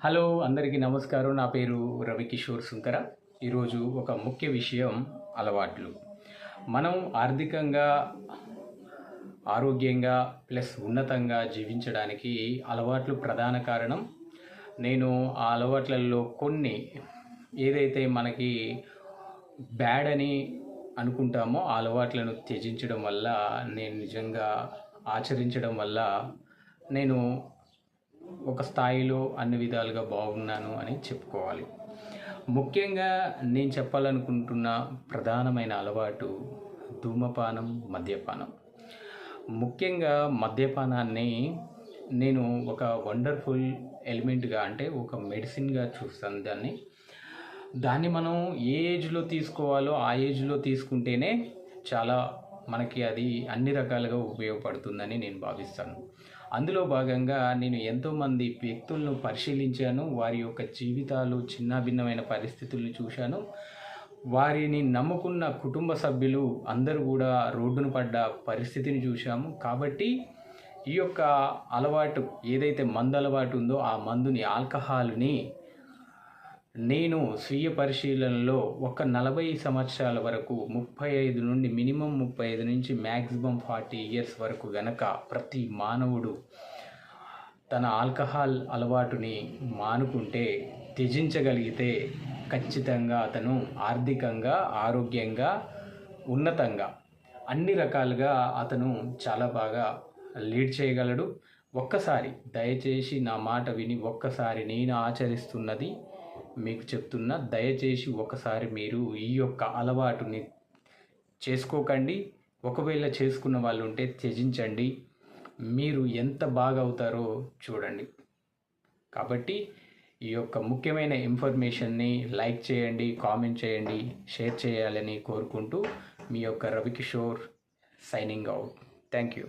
Hello అందరికీ నమస్కారం. నా పేరు రవికిషోర్ సుంకర. ఈరోజు ఒక ముఖ్య విషయం అలవాట్లు. మనం ఆర్థికంగా ఆరోగ్యంగా ప్లస్ ఉన్నతంగా జీవించడానికి అలవాట్లు ప్రధాన కారణం. నేను ఆ అలవాట్లలో కొన్ని ఏదైతే మనకి బ్యాడ్ అని అనుకుంటామో ఆ అలవాట్లను త్యజించడం వల్ల నేను నిజంగా ఆచరించడం వల్ల నేను ఒక స్థాయిలో అన్ని విధాలుగా బాగున్నాను అని చెప్పుకోవాలి. ముఖ్యంగా నేను చెప్పాలనుకుంటున్న ప్రధానమైన అలవాటు ధూమపానం మద్యపానం. ముఖ్యంగా మద్యపానాన్ని నేను ఒక వండర్ఫుల్ ఎలిమెంట్గా అంటే ఒక మెడిసిన్గా చూస్తాను దాన్ని. దాన్ని మనం ఏ ఏజ్లో తీసుకోవాలో ఆ ఏజ్లో తీసుకుంటేనే చాలా మనకి అది అన్ని రకాలుగా ఉపయోగపడుతుందని నేను భావిస్తాను. అందులో భాగంగా నేను ఎంతోమంది వ్యక్తులను పరిశీలించాను వారి యొక్క జీవితాలు చిన్నభిన్నమైన పరిస్థితులను చూశాను. వారిని నమ్ముకున్న కుటుంబ సభ్యులు అందరూ కూడా రోడ్డున పడ్డ పరిస్థితిని చూశాము. కాబట్టి ఈ యొక్క అలవాటు ఏదైతే మందు అలవాటు ఉందో ఆ మందుని ఆల్కహాల్ని నేను స్వీయ పరిశీలనలో ఒక నలభై సంవత్సరాల వరకు ముప్పై ఐదు నుండి మినిమం ముప్పై ఐదు నుంచి మ్యాక్సిమం ఫార్టీ ఇయర్స్ వరకు గనక ప్రతి మానవుడు తన ఆల్కహాల్ అలవాటుని మానుకుంటే త్యజించగలిగితే ఖచ్చితంగా అతను ఆర్థికంగా ఆరోగ్యంగా ఉన్నతంగా అన్ని రకాలుగా అతను చాలా బాగా లీడ్ చేయగలడు. ఒక్కసారి దయచేసి నా మాట విని ఒక్కసారి నేను ఆచరిస్తున్నది మీకు చెప్తున్నా దయచేసి ఒకసారి మీరు ఈ యొక్క అలవాటుని చేసుకోకండి. ఒకవేళ చేసుకున్న వాళ్ళు ఉంటే త్యజించండి. మీరు ఎంత బాగా అవుతారో చూడండి. కాబట్టి ఈ యొక్క ముఖ్యమైన ఇన్ఫర్మేషన్ని లైక్ చేయండి కామెంట్ చేయండి షేర్ చేయాలని కోరుకుంటూ మీ యొక్క Ravikishore signing out. Thank you.